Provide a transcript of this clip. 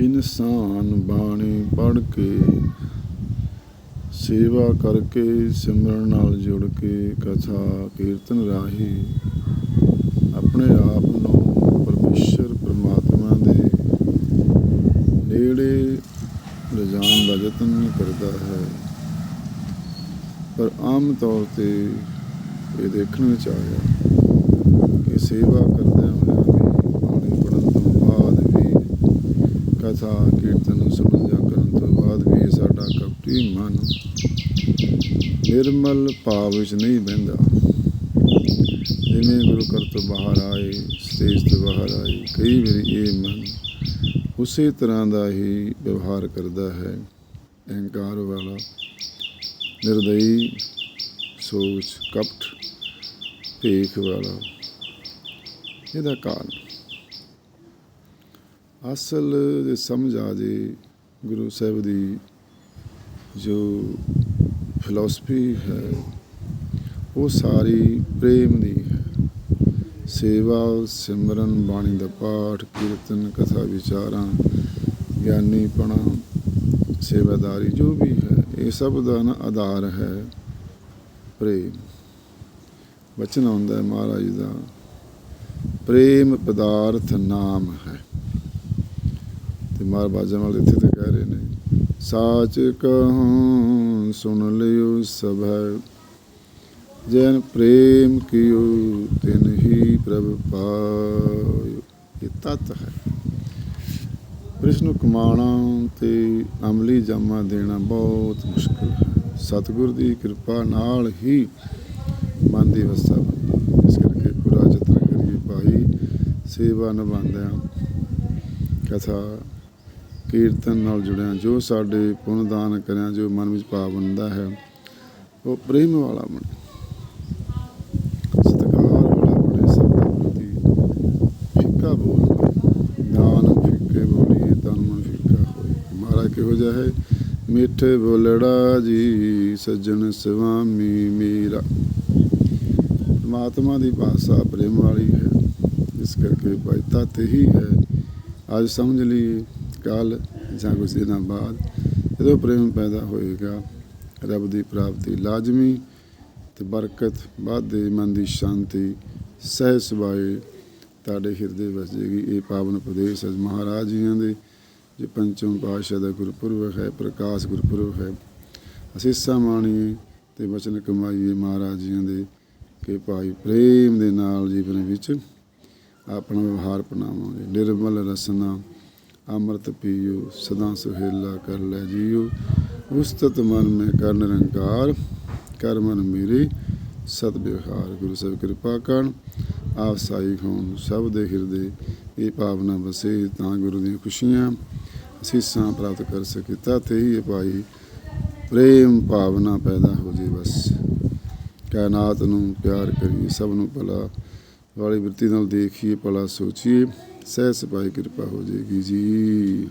ਇਨਸਾਨ ਬਾਣੀ ਪੜ ਕੇ, ਸੇਵਾ ਕਰਕੇ, ਸਿਮਰਨ ਨਾਲ ਜੁੜ ਕੇ ਕਥਾ ਕੀਰਤਨ ਰਾਹੀ ਆਪਣੇ ਆਪ ਨੂੰ ਪਰਮੇਸ਼ਰ ਪ੍ਰਮਾਤਮਾ ਦੇ ਨੇੜੇ ਲਿਜਾਣ ਦਾ ਯਤਨ ਕਰਦਾ ਹੈ। ਪਰ ਆਮ ਤੌਰ ਤੇ ਇਹ ਦੇਖਣ ਵਿੱਚ ਆਇਆ ਕਿ ਸੇਵਾ ਕਰ ਹੋਇਆਂ ਵੀ ਬਾਣੀ ਪੜ੍ਹਨ ਤੋਂ ਬਾਅਦ ਵੀ ਕਥਾ ਕੀਰਤਨ ਸੁਣਨ ਕਰਨ ਤੋਂ ਬਾਅਦ ਵੀ ਸਾਡਾ ਕਪਟੀ ਮਨ ਨਿਰਮਲ ਭਾਵ ਵਿੱਚ ਨਹੀਂ ਬਹਿੰਦਾ। ਜਿਵੇਂ ਗੁਰੂ ਘਰ ਤੋਂ ਬਾਹਰ ਆਏ, ਸਟੇਜ ਤੋਂ ਬਾਹਰ ਆਏ, ਕਈ ਵਾਰੀ ਇਹ ਮਨ ਉਸੇ ਤਰ੍ਹਾਂ ਦਾ ਹੀ ਵਿਵਹਾਰ ਕਰਦਾ ਹੈ। ਅਹੰਕਾਰ ਵਾਲਾ, ਨਿਰਦਈ ਸੋਚ, ਕਪਟ, ਭੇਖ ਵਾਲਾ। ਇਹਦਾ ਕਾਰਨ ਅਸਲ ਜੇ ਸਮਝ ਆ ਜੇ ਗੁਰੂ ਸਾਹਿਬ ਦੀ ਜੋ ਫਿਲਾਸਫੀ ਹੈ, ਉਹ ਸਾਰੀ ਪ੍ਰੇਮ ਦੀ ਹੈ। ਸੇਵਾ, ਸਿਮਰਨ, ਬਾਣੀ ਦਾ ਪਾਠ, ਕੀਰਤਨ, ਕਥਾ ਵਿਚਾਰਾਂ, ਗਿਆਨੀਪਣਾ, ਸੇਵਾਦਾਰੀ, ਜੋ ਵੀ ਹੈ, ਇਹ ਸਭ ਦਾ ਨਾ ਆਧਾਰ ਹੈ ਪ੍ਰੇਮ। ਵਚਨ ਆਉਂਦਾ ਹੈ ਮਹਾਰਾਜ ਦਾ, ਪ੍ਰੇਮ ਪਦਾਰਥ ਨਾਮ ਹੈ। ਤੇ ਮਾਰ ਬਾਜਾਂ ਵਾਲੇ ਇੱਥੇ ਤੇ ਕਹਿ ਰਹੇ ਨੇ, ਸਾਚ ਕਹੂੰ ਸੁਣ ਲਿਓ ਸਭੈ ਜਨ ਪ੍ਰੇਮ ਕੀਓ ਤਿਨ ਹੀ ਪ੍ਰਭ ਪਾਇਓ। ਇਹ ਤਤ ਹੈ। ਕ੍ਰਿਸ਼ਨ ਨੂੰ ਕਮਾਣਾ ਤੇ ਅਮਲੀ ਜਾਮਾ ਦੇਣਾ ਬਹੁਤ ਮੁਸ਼ਕਲ ਹੈ। ਸਤਿਗੁਰ ਦੀ ਕਿਰਪਾ ਨਾਲ ਹੀ ਮਨ ਦੀ ਅਵਸਥਾ ਬਣਦੀ ਇਸ ਕਰਕੇ ਪੂਰਾ ਯਤਨ ਕਰੀਏ ਭਾਈ, ਸੇਵਾ ਨਿਭਾਉਂਦਿਆਂ ਕਥਾ ਕੀਰਤਨ ਨਾਲ ਜੁੜਿਆ, ਜੋ ਸਾਡੇ ਪੁੰਨ ਦਾਨ ਕਰਿਆ, ਜੋ ਮਨ ਵਿੱਚ ਭਾਵ ਬਣਦਾ ਹੈ, ਉਹ ਪ੍ਰੇਮ ਵਾਲਾ ਬਣੇ। ਸਤਿਕਾਰ ਵਾਲਾ ਬਣੇ, ਸਭ ਪ੍ਰਤੀ ਫਿੱਕਾ ਬੋਲ ਦਾਨ ਫਿੱਕੇ ਬੋਲੀਏ ਤਨ ਮਨ ਫਿੱਕਾ ਹੋਏ ਮਹਾਰਾਜ ਕਿਹੋ ਜਿਹਾ ਹੈ? ਮਿੱਠੇ ਬੋਲੜਾ ਜੀ, ਸੱਜਣ ਸੁਆਮੀ ਮੇਰਾ। ਪਰਮਾਤਮਾ ਦੀ ਭਾਸ਼ਾ ਪ੍ਰੇਮ ਵਾਲੀ ਹੈ। ਇਸ ਕਰਕੇ ਭਾਈ ਤੇ ਹੀ ਹੈ। ਅੱਜ ਸਮਝ ਲਈ ਕੱਲ ਜਾਂ ਕੁਝ ਦਿਨਾਂ ਬਾਅਦ ਜਦੋਂ ਪ੍ਰੇਮ ਪੈਦਾ ਹੋਏਗਾ, ਰੱਬ ਦੀ ਪ੍ਰਾਪਤੀ ਲਾਜ਼ਮੀ ਤੇ ਬਰਕਤ, ਵਾਧੇ ਮਨ ਦੀ ਸ਼ਾਂਤੀ, ਸਹਿ ਸੁਭਾਏ ਤੁਹਾਡੇ ਹਿਰਦੇ ਵਸੇਗੀ ਇਹ ਪਾਵਨ ਉਪਦੇਸ਼ ਅੱਜ ਮਹਾਰਾਜ ਜੀਆਂ ਦੇ, ਜੋ ਪੰਚਮ ਪਾਤਸ਼ਾਹ ਦਾ ਗੁਰਪੁਰਬ ਹੈ, ਪ੍ਰਕਾਸ਼ ਗੁਰਪੁਰਬ ਹੈ। ਅਸੀਸਾਂ ਮਾਣੀਏ ਤੇ ਬਚਨ ਕਮਾਈਏ ਮਹਾਰਾਜ ਜੀਆਂ ਦੇ ਕਿ ਭਾਈ ਪ੍ਰੇਮ ਦੇ ਨਾਲ ਜੀਵਨ ਵਿੱਚ ਆਪਣਾ ਵਿਵਹਾਰ ਅਪਣਾਵਾਂਗੇ। ਨਿਰਮਲ ਰਸਨਾ ਅੰਮ੍ਰਿਤ ਪੀਓ, ਸਦਾ ਸੁਹੇਲਾ ਕਰ ਲੈ ਜੀਓ। ਉਸਤਤ ਮਨ ਮੈਂ ਕਰ ਨਿਰੰਕਾਰ, ਕਰ ਮਨ ਮੇਰੇ ਸਤ ਵਿਵਹਾਰ। ਗੁਰੂ ਸਾਹਿਬ ਕਿਰਪਾ ਕਰਨ, ਆਪ ਸਾਈ ਹੋਣ ਸਭ ਦੇ ਹਿਰਦੇ, ਇਹ ਭਾਵਨਾ ਵਸੇ ਤਾਂ ਗੁਰੂ ਦੀਆਂ ਖੁਸ਼ੀਆਂ ਅਸੀਸਾਂ ਪ੍ਰਾਪਤ ਕਰ ਸਕੇ ਤਾਂ ਤੇ ਹੀ ਭਾਈ ਪ੍ਰੇਮ ਭਾਵਨਾ ਪੈਦਾ ਹੋ ਜੇ ਬਸ। ਕਾਇਨਾਤ ਨੂੰ ਪਿਆਰ ਕਰੀਏ, ਸਭ ਨੂੰ ਭਲਾ। ਵਾਲੀ ਬਿਰਤੀ ਨਾਲ ਦੇਖੀਏ, ਭਲਾ ਸੋਚੀਏ। ਸਹਿ ਸਪਾਈ ਕਿਰਪਾ ਹੋ ਜਾਏਗੀ ਜੀ।